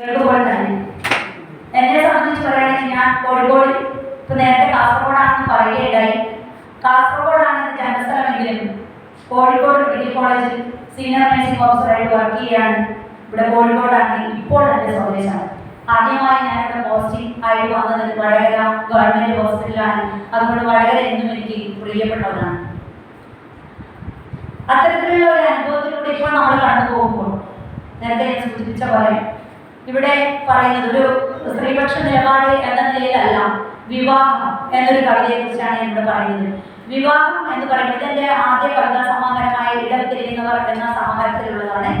കേൾക്കുമ്പോൾ തന്നെ എന്നെ സംബന്ധിച്ച് പറയുകയാണെങ്കിൽ ഞാൻ കോഴിക്കോട് ഇപ്പൊ നേരത്തെ കാസർഗോഡാണെന്ന് പറയുകയുണ്ടായി. കാസർഗോഡാണ് എന്റെ ജന്മസ്ഥലമെങ്കിലും കോഴിക്കോട് മെഡിക്കൽ കോളേജിൽ സീനിയർ നഴ്സിംഗ് ഓഫീസറായിട്ട് വർക്ക് ചെയ്യുകയാണ് ഇവിടെ കോഴിക്കോടാണ് ഇപ്പോൾ എന്റെ സ്വദേശമാണ് ആദ്യമായി ഞാൻ ഇവിടെ പോസ്റ്റിംഗ് ആയിട്ട് വന്നത് വടകര ഗവൺമെന്റ് ഹോസ്പിറ്റലിലാണ് അതുകൊണ്ട് വടകര എന്നും എനിക്ക് പ്രിയപ്പെട്ടവരാണ്. അത്തരത്തിലുള്ള ഒരു അനുഭവത്തിലൂടെ ഇപ്പോൾ നമ്മൾ കടന്നു പോകുമ്പോൾ നേരത്തെ ഞാൻ സൂചിപ്പിച്ച പോലെ ഇവിടെ പറയുന്നത് ഒരു സ്ത്രീപക്ഷ നിലപാട് എന്ന നിലയിലല്ല വിവാഹം എന്നൊരു കവിതയെ കുറിച്ചാണ് ഇവിടെ പറയുന്നത്. വിവാഹം എന്ന് പറയുന്നത് എന്റെ ആദ്യ കവിതാ സമാഹാരമായ ഇടത്തിരിക്കുന്നവർ എന്ന സമാഹാരത്തിലുള്ളതാണ്.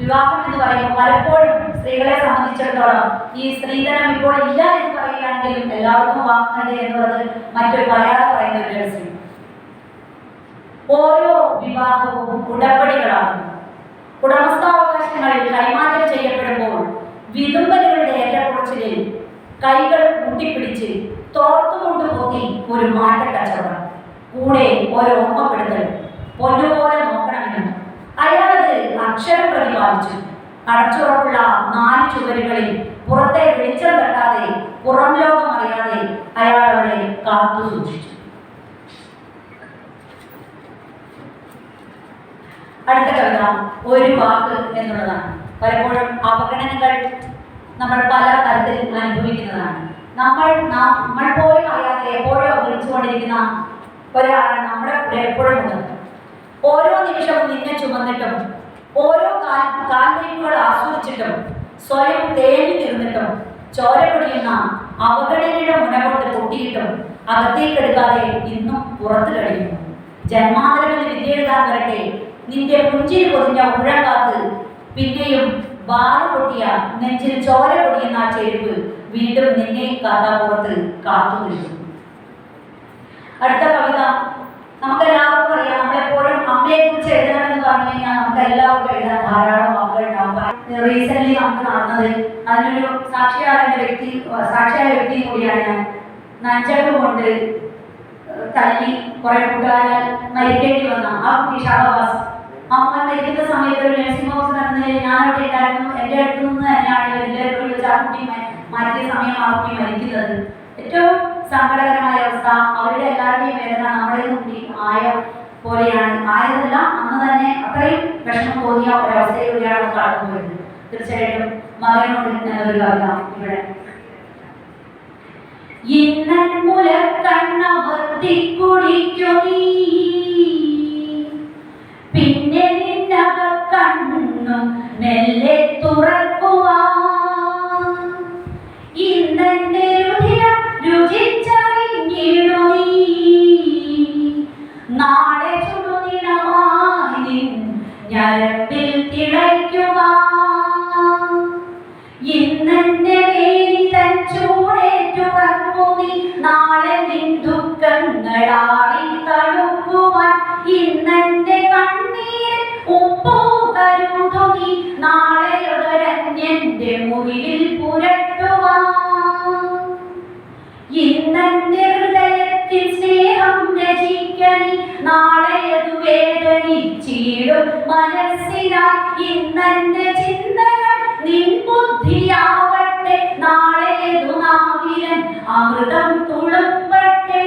വിവാഹം എന്ന് പറയുമ്പോൾ പലപ്പോഴും സ്ത്രീകളെ സംബന്ധിച്ചിടത്തോളം ഈ സ്ത്രീധനം ഇപ്പോൾ ഇല്ല എന്ന് പറയുകയാണെങ്കിലും എല്ലാവർക്കും വാങ്ങുന്നത് എന്നുള്ളത് മറ്റൊരു പറയാതെ പറയുന്ന ഒരു രഹസ്യം. ഓരോ വിവാഹവും ഉടമ്പടികളാണ്. ഉടമസ്ഥാവകാശങ്ങളിൽ കൈമാറ്റം ചെയ്യപ്പെടുമ്പോൾ വിതുമ്പലുകളുടെ ഏറ്റക്കുറച്ചിലിൽ കൈകൾ കൂട്ടിപ്പിടിച്ച് തോർത്തുകൊണ്ട് പൊത്തി ഒരു മാറ്റക്കച്ചവടം കൂടെ ഒരു ഓർമ്മപ്പെടുത്തൽ. പൊന്നുപോലെ നോക്കണമെന്നും. അയാളത് അക്ഷരം പ്രതിപാദിച്ചു. അടച്ചുറപ്പുള്ള നാല് ചുവരുകളിൽ പുറത്തെ വെളിച്ചം തട്ടാതെ പുറം ലോകം അറിയാതെ അയാൾ കാത്തു സൂക്ഷിച്ചു. അടുത്ത കവിത ഒരു വാക്ക് എന്നുള്ളതാണ്. പലപ്പോഴും അവഗണനകൾ നമ്മൾ പല തരത്തിൽ അനുഭവിക്കുന്നതാണ്. നമ്മൾ നമ്മൾ പോലും അറിയാതെ എപ്പോഴും വിളിച്ചുകൊണ്ടിരിക്കുന്ന ഒരാളാണ് നമ്മുടെ കൂടെ എപ്പോഴും ഉള്ളത്. ഓരോ നിമിഷവും നിന്നെ ചുമന്നിട്ടും ഓരോ കാൽ കാൽവയ്പ്പുകൾ ആസ്വദിച്ചിട്ടും സ്വയം തേടി തീർന്നിട്ടും ചോര പൊടിയുന്ന അവഗണനയുടെ മുനകൊണ്ട് പൊട്ടിയിട്ടും അകത്തേക്കെടുക്കാതെ ഇന്നും പുറത്തു കഴിയുന്നു. ജന്മാന്തരമെന്ന് വിദ്യ എഴുതാൻ വരട്ടെ. നിന്റെ പുഞ്ചിരി പൊതിഞ്ഞ ഉഴക്കാത്ത് പിന്നെയും വാറ് പൊട്ടിയ നെഞ്ചിൽ ചോര പൊടിയുന്ന ആ ചെരുപ്പ് വീണ്ടും നിന്നെ കഥാപുറത്ത് കാത്തു നിൽക്കുന്നു അടുത്ത കവിത നമുക്ക് എല്ലാവർക്കും അറിയാം. നമ്മളെപ്പോഴും അമ്മയെ കുറിച്ച് എഴുതണമെന്ന് പറഞ്ഞു കഴിഞ്ഞാൽ നമുക്ക് എല്ലാവർക്കും എഴുതാൻ ധാരാളം വാക്കുകൾ ഉണ്ടാവും. റീസെന്റ് നമുക്ക് നടന്നത് അതിനൊരു സാക്ഷിയായ വ്യക്തി സാക്ഷിയായ വ്യക്തി കൂടിയാണ് ഞാൻ. നഞ്ചക്ക് കൊണ്ട് തല്ലി കുറെ കൂട്ടുകാരാൽ മരിക്കേണ്ടി വന്ന ആ ഷാബാസ്. അമ്മ മരിക്കുന്ന സമയത്ത് ഒരു നഴ്സിംഗ് ഹോസ്റ്റൽ എന്ന നിലയിൽ ഞാൻ അവിടെ ഉണ്ടായിരുന്നു. എന്റെ അടുത്ത് നിന്ന് തന്നെയാണ് എല്ലാവരും വിളിച്ച് ആ കുട്ടി മ- മാറ്റിയ സമയം മരിക്കുന്നത്. ഏറ്റവും സങ്കടകരമായ അവസ്ഥ. അവരുടെ എല്ലാവരുടെയും വേദന നമ്മുടെ കുട്ടി ആയ പോലെയാണ്. ആയതല്ല അന്ന് തന്നെ അത്രയും വിഷമം തോന്നിയ ഒരവസ്ഥയിലൂടെയാണ് കടന്നു വരുന്നത് തീർച്ചയായിട്ടും മകനോട് കവിത ഇവിടെ. ഇന്നൻ മുലക്കണ്ണമർത്തി കുടിക്കു നീ ചൂടേറ്റുറങ്ങു നീ നാളെ നിൻ ദുഃഖങ്ങളാറി തണുക്കുവാൻ ഇന്നെന്റെ ഉപ്പോ കരുതു നീ. നാളെ ഒരഞ്ഞെന്റെ മുറിയിൽ പുരട്ടുവാൻ. ഇന്നെന്റെ ഹൃദയത്തിൽ സ്നേഹം രചിക്കനി നാളെ അത് വേദനിച്ചിടും മനസ്സിനാ ഇന്നെന്റെ അമൃതം തുളുമ്പട്ടെ.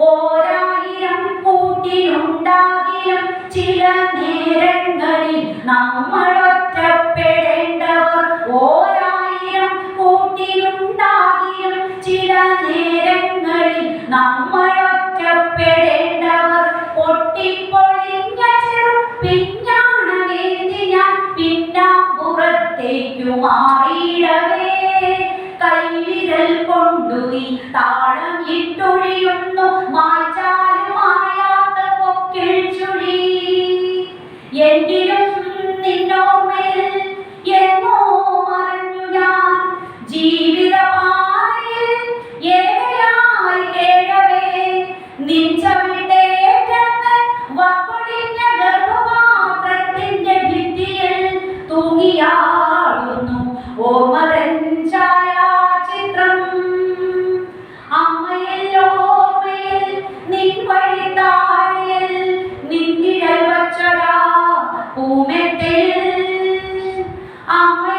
ഓരായിരം കൂട്ടിയുണ്ടാകിലും ചില നേരങ്ങളിൽ നമ്മൾ ഒറ്റപ്പെടേണ്ടവർ ഓരായിരം കൂട്ടിയുണ്ടാകിലും ചില നേരങ്ങളിൽ നമ്മൾ ഒറ്റപ്പെടേണ്ടവർ. പൊട്ടിപ്പൊളിഞ്ഞ ചെറു പിഞ്ഞാണമേന്തി ഞാൻ പിന്നാമ്പുറത്തേക്കു മാറിയിടവേ. നീ താളം എങ്കിലും Um,